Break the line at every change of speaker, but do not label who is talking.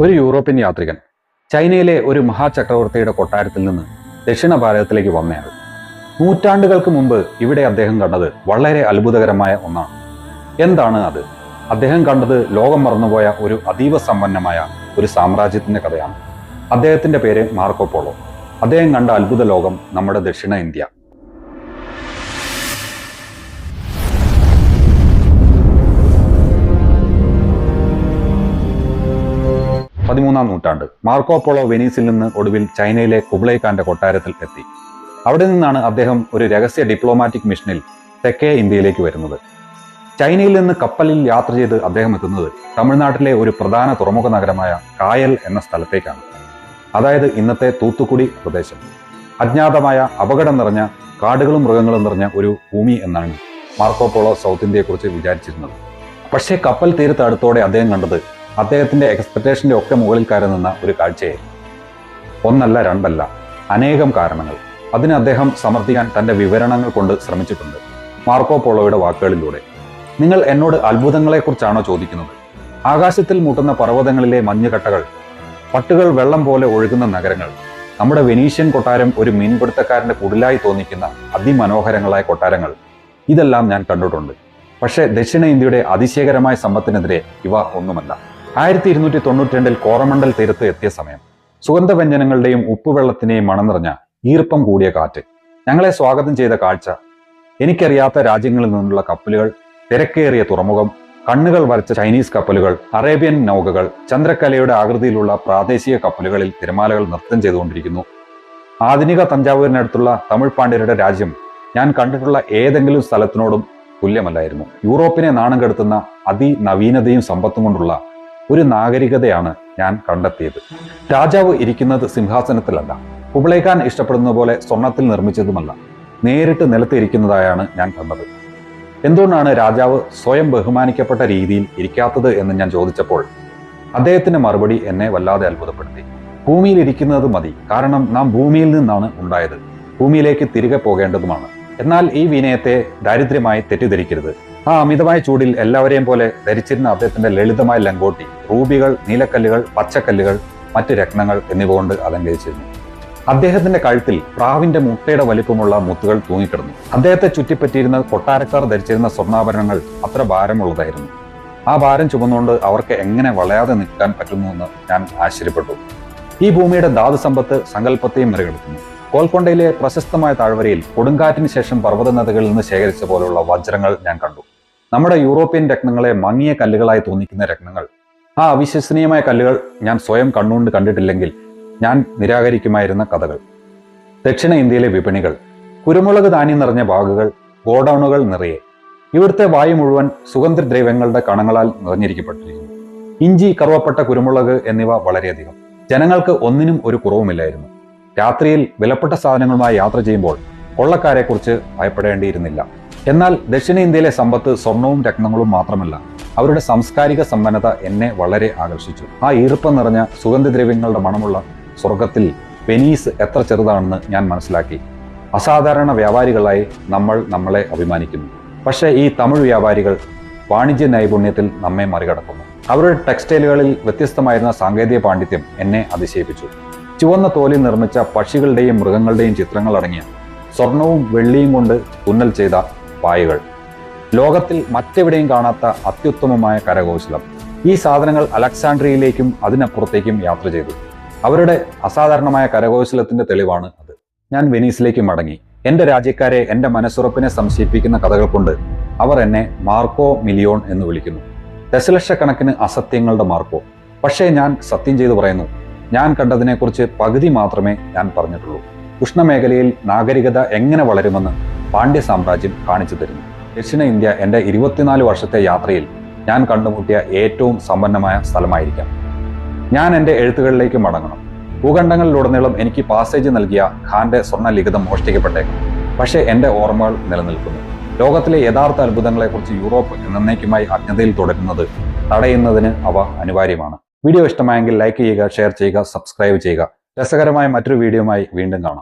ഒരു യൂറോപ്യൻ യാത്രികൻ ചൈനയിലെ ഒരു മഹാചക്രവർത്തിയുടെ കൊട്ടാരത്തിൽ നിന്ന് ദക്ഷിണ ഭാരതത്തിലേക്ക് വന്നയാൾ. നൂറ്റാണ്ടുകൾക്ക് മുമ്പ് ഇവിടെ അദ്ദേഹം കണ്ടത് വളരെ അത്ഭുതകരമായ ഒന്നാണ്. എന്താണ് അത്? അദ്ദേഹം കണ്ടത് ലോകം മറന്നുപോയ ഒരു അതീവ സമ്പന്നമായ ഒരു സാമ്രാജ്യത്തിന്റെ കഥയാണ്. അദ്ദേഹത്തിന്റെ പേര് മാർക്കോ പോളോ. അദ്ദേഹം കണ്ട അത്ഭുത ലോകം നമ്മുടെ ദക്ഷിണ ഇന്ത്യ. പതിമൂന്നാം നൂറ്റാണ്ട് മാർക്കോ പോളോ വെനീസിൽ നിന്ന് ഒടുവിൽ ചൈനയിലെ കുബ്ലൈ ഖാന്റെ കൊട്ടാരത്തിൽ എത്തി. അവിടെ നിന്നാണ് അദ്ദേഹം ഒരു രഹസ്യ ഡിപ്ലോമാറ്റിക് മിഷനിൽ തെക്കേ ഇന്ത്യയിലേക്ക് വരുന്നത്. ചൈനയിൽ നിന്ന് കപ്പലിൽ യാത്ര ചെയ്ത് അദ്ദേഹം എത്തുന്നത് തമിഴ്നാട്ടിലെ ഒരു പ്രധാന തുറമുഖ നഗരമായ കായൽ എന്ന സ്ഥലത്തേക്കാണ്. അതായത് ഇന്നത്തെ തൂത്തുക്കുടി പ്രദേശം. അജ്ഞാതമായ അപകടം നിറഞ്ഞ കാടുകളും മൃഗങ്ങളും നിറഞ്ഞ ഒരു ഭൂമി എന്നാണ് മാർക്കോ പോളോ സൗത്ത് ഇന്ത്യയെക്കുറിച്ച് വിചാരിച്ചിരുന്നത്. പക്ഷേ കപ്പൽ തീരത്ത് അടുത്തോടെ അദ്ദേഹം കണ്ടത് അദ്ദേഹത്തിന്റെ എക്സ്പെക്ടേഷന്റെ ഒക്കെ മുകളിൽ കയറി നിന്ന ഒരു കാഴ്ചയായിരുന്നു ഒന്നല്ല രണ്ടല്ല അനേകം കാരണങ്ങൾ. അതിന് അദ്ദേഹം സമർത്ഥിക്കാൻ തന്റെ വിവരണങ്ങൾ കൊണ്ട് ശ്രമിച്ചിട്ടുണ്ട്. മാർക്കോ പോളോയുടെ വാക്കുകളിലൂടെ. നിങ്ങൾ എന്നോട് അത്ഭുതങ്ങളെക്കുറിച്ചാണോ ചോദിക്കുന്നത്? ആകാശത്തിൽ മുട്ടുന്ന പർവതങ്ങളിലെ മഞ്ഞുകട്ടകൾ പട്ടുകൾ വെള്ളം പോലെ ഒഴുകുന്ന നഗരങ്ങൾ നമ്മുടെ വെനീഷ്യൻ കൊട്ടാരം ഒരു മീൻപിടുത്തക്കാരന്റെ കുടിലായി തോന്നിക്കുന്ന അതിമനോഹരങ്ങളായ കൊട്ടാരങ്ങൾ ഇതെല്ലാം ഞാൻ കണ്ടിട്ടുണ്ട്. പക്ഷേ ദക്ഷിണേന്ത്യയുടെ അതിശയകരമായ സമ്പത്തിനെതിരെ ഇവ ഒന്നുമല്ല. ആയിരത്തി ഇരുന്നൂറ്റി തൊണ്ണൂറ്റി രണ്ടിൽ കോറമണ്ടൽ തീരത്ത് എത്തിയ സമയം സുഗന്ധവ്യഞ്ജനങ്ങളുടെയും ഉപ്പുവെള്ളത്തിന്റെയും മണം നിറഞ്ഞ ഈർപ്പം കൂടിയ കാറ്റ്. ഞങ്ങളെ സ്വാഗതം ചെയ്ത കാഴ്ച എനിക്കറിയാത്ത രാജ്യങ്ങളിൽ നിന്നുള്ള കപ്പലുകൾ തിരക്കേറിയ തുറമുഖം കണ്ണുകൾ വരച്ച ചൈനീസ് കപ്പലുകൾ അറേബ്യൻ നൗകകൾ ചന്ദ്രക്കലയുടെ ആകൃതിയിലുള്ള പ്രാദേശിക കപ്പലുകളിൽ തിരമാലകൾ നൃത്തം ചെയ്തുകൊണ്ടിരിക്കുന്നു. ആധുനിക തഞ്ചാവൂരിനടുത്തുള്ള തമിഴ് പാണ്ഡ്യരുടെ രാജ്യം ഞാൻ കണ്ടിട്ടുള്ള ഏതെങ്കിലും സ്ഥലത്തിനോടും തുല്യമല്ലായിരുന്നു. യൂറോപ്പിനെ നാണം കെടുത്തുന്ന അതിനവീനതയും സമ്പത്തും കൊണ്ടുള്ള ഒരു നാഗരികതയാണ് ഞാൻ കണ്ടെത്തിയത്. രാജാവ് ഇരിക്കുന്നത് സിംഹാസനത്തിലല്ല. കുബളൈഖാൻ ഇഷ്ടപ്പെടുന്ന പോലെ സ്വർണത്തിൽ നിർമ്മിച്ചതുമല്ല. നേരിട്ട് നിലത്ത് ഇരിക്കുന്നതായാണ് ഞാൻ കണ്ടത്. എന്തുകൊണ്ടാണ് രാജാവ് സ്വയം ബഹുമാനിക്കപ്പെട്ട രീതിയിൽ ഇരിക്കാത്തത് എന്ന് ഞാൻ ചോദിച്ചപ്പോൾ അദ്ദേഹത്തിന്റെ മറുപടി എന്നെ വല്ലാതെ അത്ഭുതപ്പെടുത്തി. ഭൂമിയിൽ ഇരിക്കുന്നത് മതി. കാരണം നാം ഭൂമിയിൽ നിന്നാണ് ഉണ്ടായത്. ഭൂമിയിലേക്ക് തിരികെ പോകേണ്ടതുമാണ്. എന്നാൽ ഈ വിനയത്തെ ദാരിദ്ര്യമായി തെറ്റിദ്ധരിക്കരുത്. ആ അമിതമായ ചൂടിൽ എല്ലാവരെയും പോലെ ധരിച്ചിരുന്ന അദ്ദേഹത്തിന്റെ ലളിതമായ ലങ്കോട്ടി റൂബികൾ നീലക്കല്ലുകൾ പച്ചക്കല്ലുകൾ മറ്റ് രത്നങ്ങൾ എന്നിവ കൊണ്ട് അലങ്കരിച്ചിരുന്നു. അദ്ദേഹത്തിന്റെ കഴുത്തിൽ പ്രാവിന്റെ മുട്ടയുടെ വലിപ്പമുള്ള മുത്തുകൾ തൂങ്ങിക്കിടന്നു. അദ്ദേഹത്തെ ചുറ്റിപ്പറ്റിയിരുന്ന കൊട്ടാരക്കാർ ധരിച്ചിരുന്ന സ്വർണാഭരണങ്ങൾ അത്ര ഭാരമുള്ളതായിരുന്നു. ആ ഭാരം ചുമന്നുകൊണ്ട് അവർക്ക് എങ്ങനെ വളയാതെ നിൽക്കാൻ പറ്റുന്നുവെന്ന് ഞാൻ ആശ്ചര്യപ്പെട്ടു. ഈ ഭൂമിയുടെ ധാതു സമ്പത്ത് സങ്കല്പത്തെയും മറികടക്കുന്നു. കോൽക്കൊണ്ടയിലെ പ്രശസ്തമായ താഴ്വരയിൽ കൊടുങ്കാറ്റിന് ശേഷം പർവതനദികളിൽ നിന്ന് ശേഖരിച്ച പോലുള്ള വജ്രങ്ങൾ ഞാൻ കണ്ടു. നമ്മുടെ യൂറോപ്യൻ രത്നങ്ങളെ മങ്ങിയ കല്ലുകളായി തോന്നിക്കുന്ന രത്നങ്ങൾ. ആ അവിശ്വസനീയമായ കല്ലുകൾ ഞാൻ സ്വയം കണ്ണുകൊണ്ട് കണ്ടിട്ടില്ലെങ്കിൽ ഞാൻ നിരാകരിക്കുമായിരുന്ന കഥകൾ. ദക്ഷിണ ഇന്ത്യയിലെ വിപണികൾ കുരുമുളക് ധാന്യം നിറഞ്ഞ ബാഗുകൾ ഗോഡൌണുകൾ നിറയെ. ഇവിടുത്തെ വായു മുഴുവൻ സുഗന്ധദ്രവ്യങ്ങളുടെ കണങ്ങളാൽ നിറഞ്ഞിരിക്കപ്പെട്ടിരിക്കുന്നു. ഇഞ്ചി കറുവപ്പെട്ട കുരുമുളക് എന്നിവ വളരെയധികം. ജനങ്ങൾക്ക് ഒന്നിനും ഒരു കുറവുമില്ലായിരുന്നു. രാത്രിയിൽ വിലപ്പെട്ട സാധനങ്ങളുമായി യാത്ര ചെയ്യുമ്പോൾ കൊള്ളക്കാരെക്കുറിച്ച് ഭയപ്പെടേണ്ടിയിരുന്നില്ല. എന്നാൽ ദക്ഷിണേന്ത്യയിലെ സമ്പത്ത് സ്വർണവും രത്നങ്ങളും മാത്രമല്ല അവരുടെ സാംസ്കാരിക സമ്പന്നത എന്നെ വളരെ ആകർഷിച്ചു. ആ ഈർപ്പം നിറഞ്ഞ സുഗന്ധദ്രവ്യങ്ങളുടെ മണമുള്ള സ്വർഗത്തിൽ വെനീസ് എത്ര ചെറുതാണെന്ന് ഞാൻ മനസ്സിലാക്കി. അസാധാരണ വ്യാപാരികളായി നമ്മൾ നമ്മളെ അഭിമാനിക്കുന്നു. പക്ഷേ ഈ തമിഴ് വ്യാപാരികൾ വാണിജ്യ നൈപുണ്യത്തിൽ നമ്മെ മറികടക്കുന്നു. അവരുടെ ടെക്സ്റ്റൈലുകളിൽ വ്യത്യസ്തമായിരുന്ന സാങ്കേതിക പാണ്ഡിത്യം എന്നെ അതിശയിപ്പിച്ചു. ചുവന്ന തോലിൽ നിർമ്മിച്ച പക്ഷികളുടെയും മൃഗങ്ങളുടെയും ചിത്രങ്ങൾ അടങ്ങിയ സ്വർണവും വെള്ളിയും കൊണ്ട് തുന്നൽ ചെയ്ത പായകൾ ലോകത്തിൽ മറ്റെവിടെയും കാണാത്ത അത്യുത്തമമായ കരകൗശലം. ഈ സാധനങ്ങൾ അലക്സാണ്ട്രിയയിലേക്കും അതിനപ്പുറത്തേക്കും യാത്ര ചെയ്തു. അവരുടെ അസാധാരണമായ കരകൗശലത്തിന്റെ തെളിവാണ് അത്. ഞാൻ വെനീസിലേക്ക് മടങ്ങി. എന്റെ രാജ്യക്കാരെ എന്റെ മനസ്സുറപ്പിനെ സംശയിപ്പിക്കുന്ന കഥകൾ കൊണ്ട് അവർ എന്നെ മാർക്കോ മിലിയോൺ എന്ന് വിളിക്കുന്നു. ദശലക്ഷക്കണക്കിന് അസത്യങ്ങളുടെ മാർക്കോ. പക്ഷേ ഞാൻ സത്യം ചെയ്തു പറയുന്നു ഞാൻ കണ്ടതിനെക്കുറിച്ച് പകുതി മാത്രമേ ഞാൻ പറഞ്ഞിട്ടുള്ളൂ. ഉഷ്ണമേഖലയിൽ നാഗരികത എങ്ങനെ വളരുമെന്ന് പാണ്ഡ്യ സാമ്രാജ്യം കാണിച്ചു തരുന്നു. ദക്ഷിണ ഇന്ത്യ എന്റെ ഇരുപത്തിനാല് വർഷത്തെ യാത്രയിൽ ഞാൻ കണ്ടുമുട്ടിയ ഏറ്റവും സമ്പന്നമായ സ്ഥലമായിരിക്കാം. ഞാൻ എന്റെ എഴുത്തുകളിലേക്ക് മടങ്ങണം. ഭൂഖണ്ഡങ്ങളിലുടനീളം എനിക്ക് പാസേജ് നൽകിയ ഖാന്റെ സ്വർണലിഖിതം മോഷ്ടിക്കപ്പെട്ടേക്കും. പക്ഷേ എന്റെ ഓർമ്മകൾ നിലനിൽക്കുന്നു. ലോകത്തിലെ യഥാർത്ഥ അത്ഭുതങ്ങളെക്കുറിച്ച് യൂറോപ്പ് എന്നേക്കുമായി അജ്ഞതയിൽ തുടരുന്നത് തടയുന്നതിന് അവ അനിവാര്യമാണ്. വീഡിയോ ഇഷ്ടമായെങ്കിൽ ലൈക്ക് ചെയ്യുക ഷെയർ ചെയ്യുക സബ്സ്ക്രൈബ് ചെയ്യുക. രസകരമായ മറ്റൊരു വീഡിയോയുമായി വീണ്ടും കാണാം.